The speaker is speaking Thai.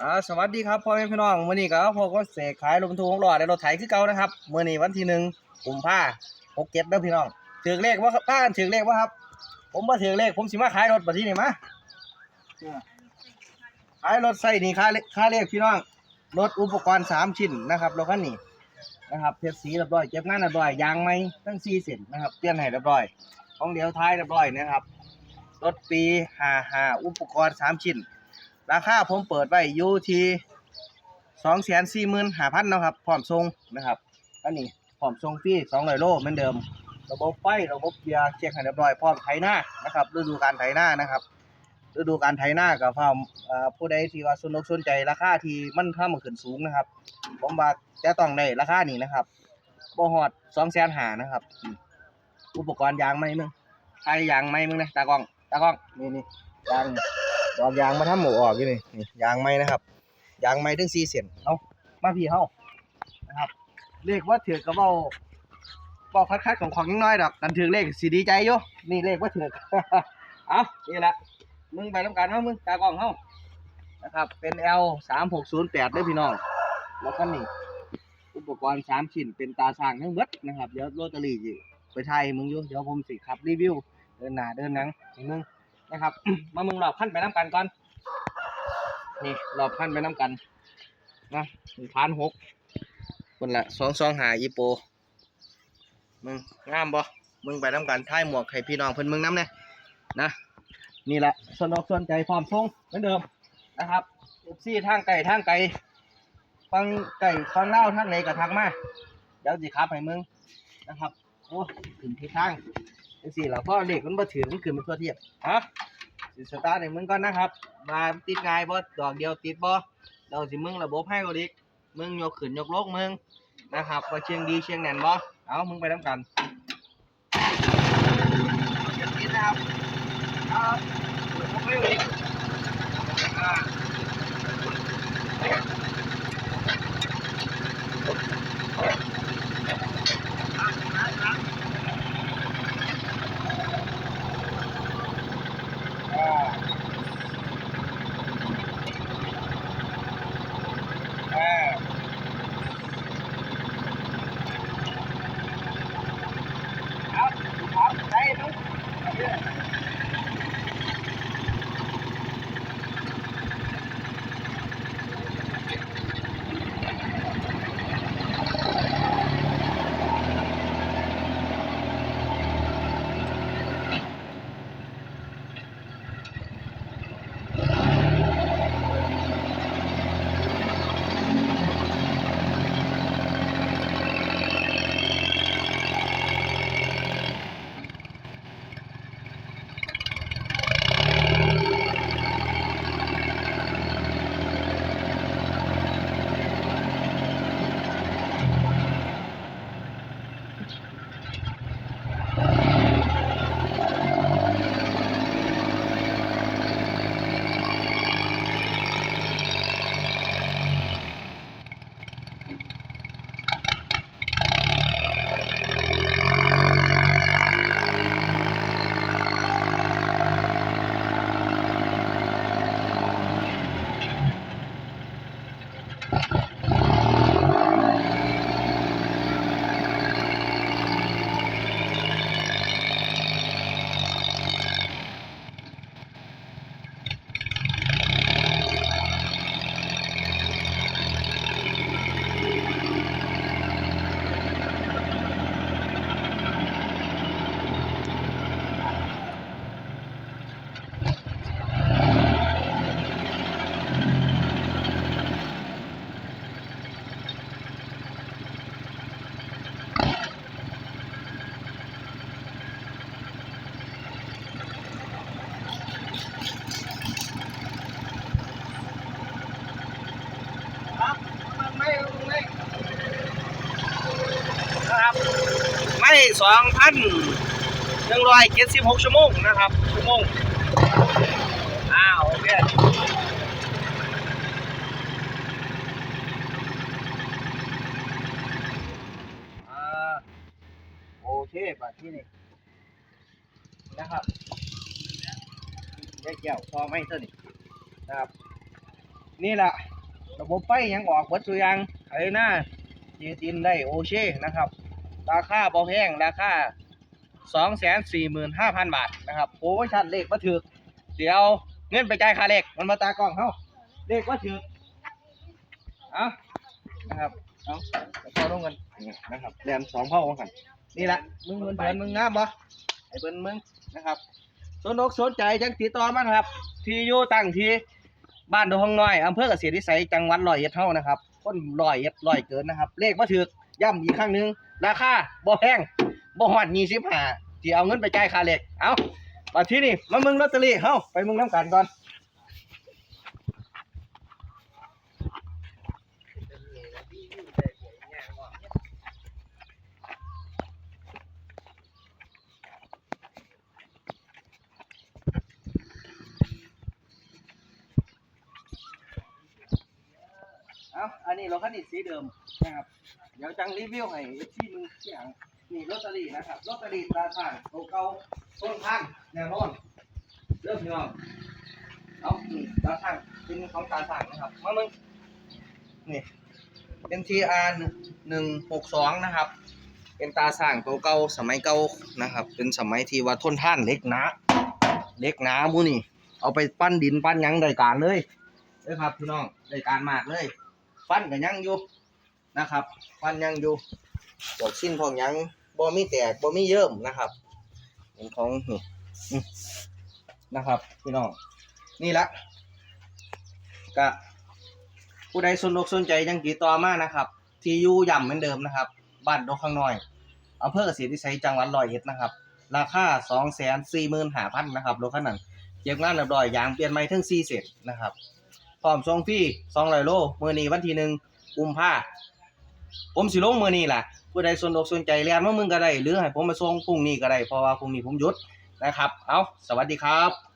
อ่าสวัสดีครับพ่อแม่พี่น้องมื้อนี้ก็พวกก็เสกขายรถบรรทุกหลอและรถไถคือเก่านะครับมื้อนี้วันที่หนึ่งกุมภาหกเจ็ดเด้อพี่น้องถือเลขว่าครับป้ากันถือเลขว่าครับ ผมบ่ถือเลขผมสิมาขายรถบัดนี้นี่มาขายรถใส่นี่ค่าเลขค่าเลขพี่น้องรถอุปกรณ์สามชิ้นนะครับรถคันนี้นะครับเพชรสีเรียบร้อยเก็บงานเรียบร้อยยางไหมทั้งสี่เส้นนะครับเปลี่ยนให้เรียบร้อยของเดียวท้ายเรียบร้อยนะครับรถปีห้าห้าอุปกรณ์สามชิ้น ราคาผมเปิดไว้อยู่ที่สองแสนสี่หมื่นห้าพันนาะครับพร้อมส่งนะครับอันนี้พร้อมส่งฟรีสองร้อยโลเหมือนเดิม ระบบไฟระบบเกียร์เช็คให้เรียบร้อยพร้อมไถหน้านะครับฤดูการไถหน้านะครับฤดูการไถหน้ากับพร้อมเอ่อผู้ใดที่ว่าสนอกสนใจราคาที่มันถ้ามันขึ้นสูงนะครับ ผมว่าจะต้องได้ราคานี้นะครับบ่ฮอดสองแสนหานะครับ อุปกรณ์ยางไหมมึงใช้ยางไหมมึงนะตากล้องตากล้องนี่นี่ยาง ดอกยางมาทำหมูออกอยู่นี่นี่ยางไหมนะครับ ยางไหมถึงสี่เซนเอามาพี่เฮานะครับเรียกว่าถือกระเบ้าบอกคัดๆของของยังน้อยดอกกันถือเลขสีดีใจอยู่นี่เลขว่าถือเอานี่แหละมึงไปทำการเนาะมึงตากล้องเฮานะครับ เป็น L สามหกศูนย์แปดด้วยพี่น้องแล้วก็นี่อุปกรณ์สามชิ้นเป็นตาสร้างทั้งเบิดนะครับ เดี๋ยวโรตารี่ไปไทยมึงอยู่เดี๋ยวผมสิขับรีวิว เดินหน้าเดินหนังมึง นะครับ มามึงรอบขั้นไปน้ำกันก่อน นี่รอบขั้นไปน้ำกันนะหนึ่งพันหกคนละสองสองหาอีโปมึงงามบ่มึงไปทำการท่ายหมวกให้พี่น้องเพิ่นมึงน้ำเนี่ยนะ นี่แหละสนอกสนใจพร้อมส่งเหมือนเดิมนะครับเอฟซีทางไก่ทางไก่ฟังไก่ฟังเล่าทางไหนก็ทักมาเดี๋ยวสิครับให้มึงนะครับ โอ้ถึงที่ทาง จังซี่ล่ะพ่อเลขมันบ่ถือมันขึ้นมาทั่วเทียบฮะสิสตาร์ทให้มึงก่อนนะครับมาติดง่ายบ่ดอกเดียวติดบ่เราสิมึงระบบให้ก็ดิมึงยกขึ้นยกลงมึงนะครับว่าเชียงดีเชียงแน่นบ่เอามึงไปน้ำกันจะติดนะครับเอาผมไม่อี สองพันหนึ่งร้อยเจ็ดสิบหกชั่วโมงนะครับ ชั่วโมง อ้าวโอเคอ่าโอเคบัดที่นี่นะครับแยกแก้วพอไหมเท่านี้นะครับ นี่แหละระบบไฟยังออกวัดสุยังไอ้หน้าจีตินได้โอเช่นะครับ ราคาบ่แพงราคาสองแสนสี่หมื่นห้าพันบาทนะครับโอ้ยชัดเลขมาถือเดี๋ยวเงินไปจ่ายค่าเลขมันมาตากล้องเขาเลขมาถืออานะครับเอาเข้าร่วมกันนะครับแรมสองเผ่าของกันนี่แหละมึงเงินเดือนมึงงามบ่ไอ้เบิ้นมึงนะครับสนอกสนใจจังติดต่อมาครับ ที่อยู่ตั้งที่บ้านดงห้องน้อยอำเภอเกษตรวิสัยจังหวัดร้อยเอ็ดเท่านะครับคนร้อยเอ็ดร้อยเกินนะครับ เลขมาถือย้ำอีกครั้งหนึ่ง ราคาบ่แพงบ่ฮอดยี่สิบห้าที่เอาเงินไปจ่ายค่าเลขเอามาที่นี่มามึงลอตเตอรี่เฮ้าไปมึงน้ำกันก่อนเอาอันนี้เราคันนี้สีเดิมนะครับ ดี๋ยวจังรีวิวให้ที่มึงเสียงนี่ลอตเตอรี่นะครับลอตเตอรี่ตาสารโตเก่าต้นทางแนวนอนเริ่มพี่น้องเอานี่ตาสารเป็นของตาสารนะครับมามึงนี่เป็น TR หนึ่งหกสองนะครับ เป็นตาสร้างตัวเก่าสมัยเก่านะครับ เป็นสมัยที่ว่าทนท่านเล็กนาเล็กนามูนี่ เอาไปปั้นดินปั้นยังได้การเลยเด้อครับพี่น้องได้การมากเลยฟันก็ยังอยู่ นะครับฟันยังอยู่พวกสิ้นพวกหยังบ่มีแตกบ่มีเยิ่มนะครับเป็นของนี่อืมนะครับพี่น้องนี่ละกะผู้ใดสนอกสนใจยังติดต่อมานะครับ ที่อยู่ย่ำเหมือนเดิมนะครับบ้านดงข้างน้อยอำเภอเกษตรวิสัยจังหวัดร้อยเอ็ดนะครับ ราคาสองแสนสี่หมื่นห้าพันนะครับรถคันนั้นเก็บงานเรียบร้อยยางเปลี่ยนใหม่ทั้งสี่เสร็จนะครับพร้อมส่งฟรีสองร้อยโลมื้อนี้วันที่หนึ่งกุมภา ผมสิลงมือนี่แหละผู้ใดสนอกสนใจเรียนว่ามึงก็ได้ หรือให้ผมมาส่งพรุ่งนี้ก็ได้เพราะว่าพรุ่งนี้ผมหยุดนะครับ เอาสวัสดีครับ